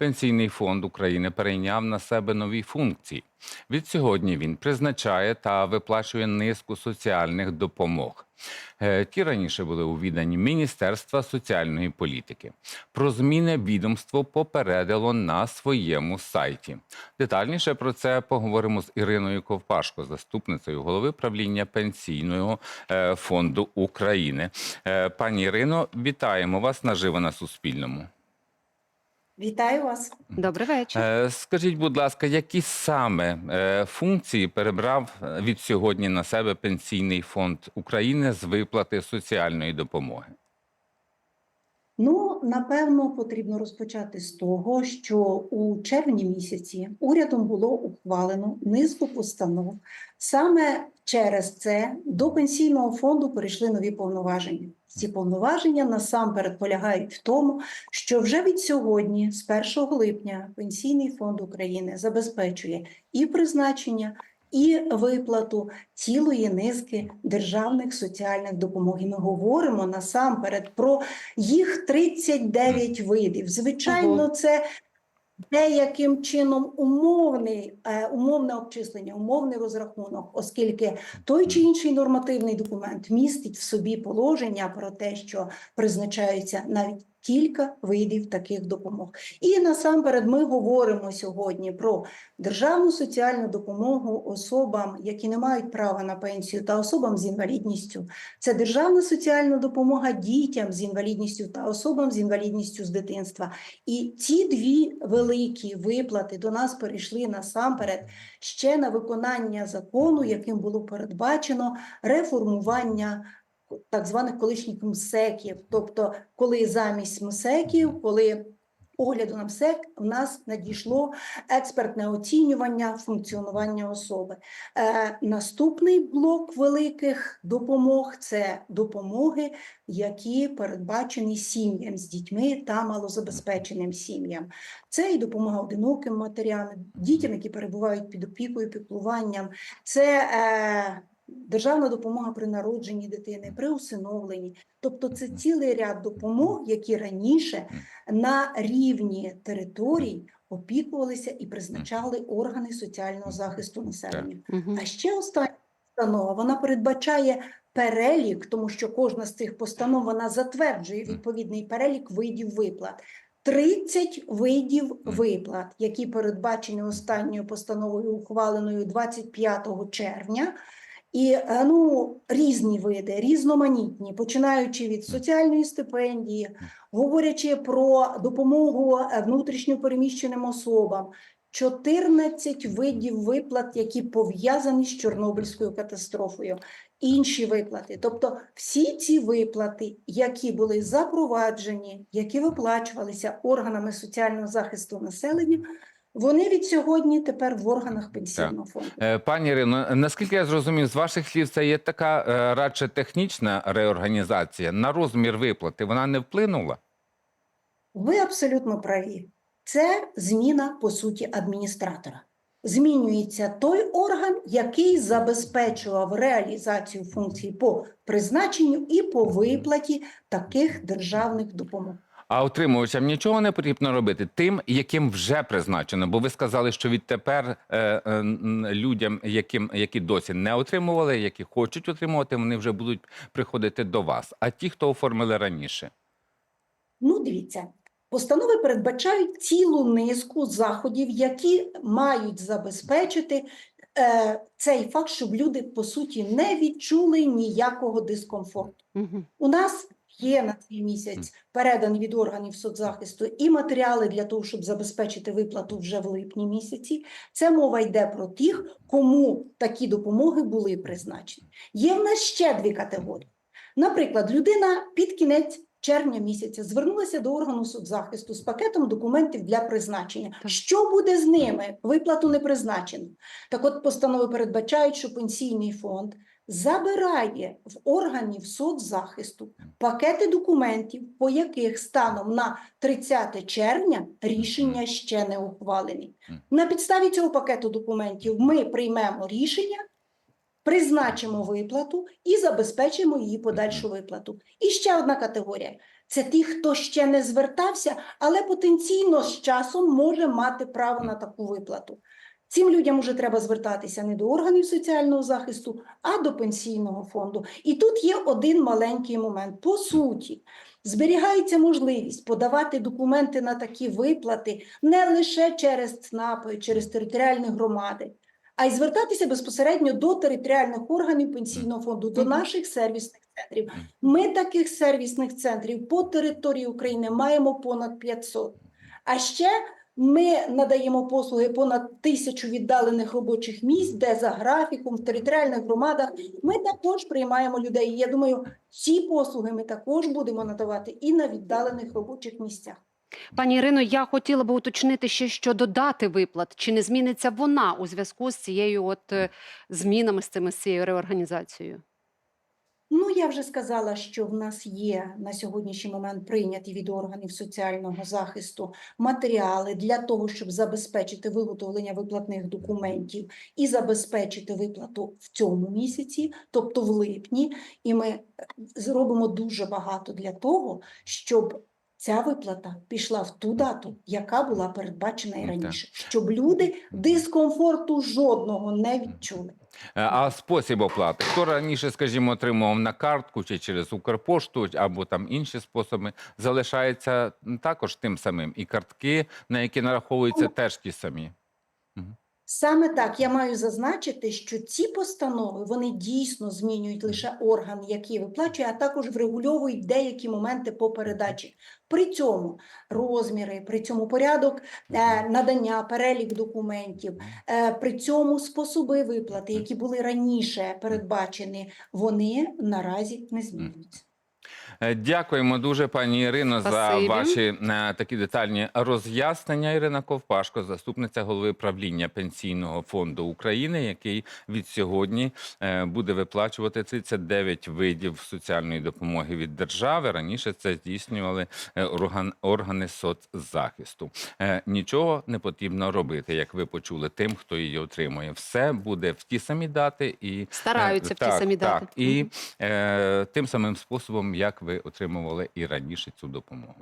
Пенсійний фонд України перейняв на себе нові функції. Відсьогодні він призначає та виплачує низку соціальних допомог. Е, Ті раніше були у відданні Міністерства соціальної політики. Про зміни відомство попередило на своєму сайті. Детальніше про це поговоримо з Іриною Ковпашко, заступницею голови правління Пенсійного е, фонду України. Е, Пані Ірино, вітаємо вас наживо на Суспільному. Вітаю вас. Добрий вечір. Е, Скажіть, будь ласка, які саме е, функції перебрав е, від сьогодні на себе Пенсійний фонд України з виплати соціальної допомоги? Ну, напевно, потрібно розпочати з того, що у червні місяці урядом було ухвалено низку постанов. Саме через це до пенсійного фонду перейшли нові повноваження. Ці повноваження насамперед полягають в тому, що вже від сьогодні, з 1 липня, Пенсійний фонд України забезпечує і призначення, і виплату цілої низки державних соціальних допомог. І ми говоримо насамперед про їх 39 видів. Звичайно, це деяким чином умовний, е, умовне обчислення, умовний розрахунок, оскільки той чи інший нормативний документ містить в собі положення про те, що призначаються навіть кілька видів таких допомог. І насамперед ми говоримо сьогодні про державну соціальну допомогу особам, які не мають права на пенсію, та особам з інвалідністю. Це державна соціальна допомога дітям з інвалідністю та особам з інвалідністю з дитинства. І ці дві великі виплати до нас перейшли насамперед ще на виконання закону, яким було передбачено реформування так званих колишніх МСЕКів, тобто коли замість МСЕКів, коли огляду на МСЕК в нас надійшло експертне оцінювання функціонування особи. Е, наступний блок великих допомог це допомоги, які передбачені сім'ям з дітьми та малозабезпеченим сім'ям. Це і допомога одиноким матерям, дітям, які перебувають під опікою, піклуванням. Це е, державна допомога при народженні дитини, при усиновленні. Тобто це цілий ряд допомог, які раніше на рівні територій опікувалися і призначали органи соціального захисту населення. А ще остання постанова вона передбачає перелік, тому що кожна з цих постанов вона затверджує відповідний перелік видів виплат. 30 видів виплат, які передбачені останньою постановою, ухваленою 25 червня. І е, ну, різні види, різноманітні, починаючи від соціальної стипендії, говорячи про допомогу е, внутрішньо переміщеним особам, 14 видів виплат, які пов'язані з Чорнобильською катастрофою, інші виплати. Тобто всі ці виплати, які були запроваджені, які виплачувалися органами соціального захисту населення, вони від сьогодні тепер в органах пенсійного фонду. Е, Пані Ірино, наскільки я зрозумів, з ваших слів, це є така е, радше технічна реорганізація на розмір виплати. Вона не вплинула? Ви абсолютно праві. Це зміна по суті адміністратора. Змінюється той орган, який забезпечував реалізацію функцій по призначенню і по виплаті таких державних допомог. А отримувачам нічого не потрібно робити тим, яким вже призначено. Бо ви сказали, що відтепер е, е, людям, яким які досі не отримували, які хочуть отримувати, вони вже будуть приходити до вас. А ті, хто оформили раніше, Ну, дивіться, постанови передбачають цілу низку заходів, які мають забезпечити е, цей факт, щоб люди по суті не відчули ніякого дискомфорту. Мгм. У нас є на цей місяць передані від органів соцзахисту і матеріали для того, щоб забезпечити виплату вже в липні місяці. Це мова йде про тих, кому такі допомоги були призначені. Є в нас ще дві категорії. Наприклад, людина під кінець червня місяця звернулася до органу соцзахисту з пакетом документів для призначення. Так. Що буде з ними? Виплату не призначено. Так от постанови передбачають, що пенсійний фонд забирає в органів соцзахисту пакети документів, по яких станом на 30 червня рішення ще не ухвалені. На підставі цього пакету документів ми приймемо рішення, призначимо виплату і забезпечимо її подальшу виплату. І ще одна категорія Це ті, хто ще не звертався, але потенційно з часом може мати право на таку виплату. Цим людям уже треба звертатися не до органів соціального захисту, а до пенсійного фонду. І тут є один маленький момент. По суті, зберігається можливість подавати документи на такі виплати не лише через ЦНАПи, через територіальні громади, а й звертатися безпосередньо до територіальних органів пенсійного фонду, до наших сервісних центрів. Ми таких сервісних центрів по території України маємо понад 500. А ще ми надаємо послуги понад тисячу віддалених робочих місць, де за графіком в територіальних громадах ми також приймаємо людей. Я думаю, ці послуги ми також будемо надавати і на віддалених робочих місцях. Пані Ірино, я хотіла би уточнити ще щодо дати виплат. Чи не зміниться вона у зв'язку з цією от е, змінами з цими з цією реорганізацією? Ну, я вже сказала, що в нас є на сьогоднішній момент прийняті від органів соціального захисту матеріали для того, щоб забезпечити виготовлення виплатних документів і забезпечити виплату в цьому місяці, тобто в липні. І ми е, зробимо дуже багато для того, щоб ця виплата пішла в ту дату, яка була передбачена і Ну, раніше, щоб люди дискомфорту жодного не відчули. Е, А спосіб оплати? Хто раніше, скажімо, отримував на картку чи через Укрпошту, або там інші способи, залишається також тим самим. І картки, на які нараховуються, теж ті самі. Саме так я маю зазначити, що ці постанови вони дійсно змінюють лише орган, який виплачує, а також врегульовують деякі моменти по передачі. При цьому розміри, при цьому порядок е, надання, перелік документів, е, при цьому способи виплати, які були раніше передбачені, вони наразі не змінюються. Е, Дякуємо дуже, пані Ірино, Спасибі. за ваші е, такі детальні роз'яснення. Ірина Ковпашко, заступниця голови правління Пенсійного фонду України, який від сьогодні е, буде виплачувати 39 видів соціальної допомоги від держави. Раніше це здійснювали орган, органи соцзахисту. Нічого не потрібно робити, як ви почули, тим, хто її отримує. Все буде в ті самі дати і Стараються Е, в ті так, самі дати. Так, і е, тим самим способом, як ви отримували і раніше цю допомогу.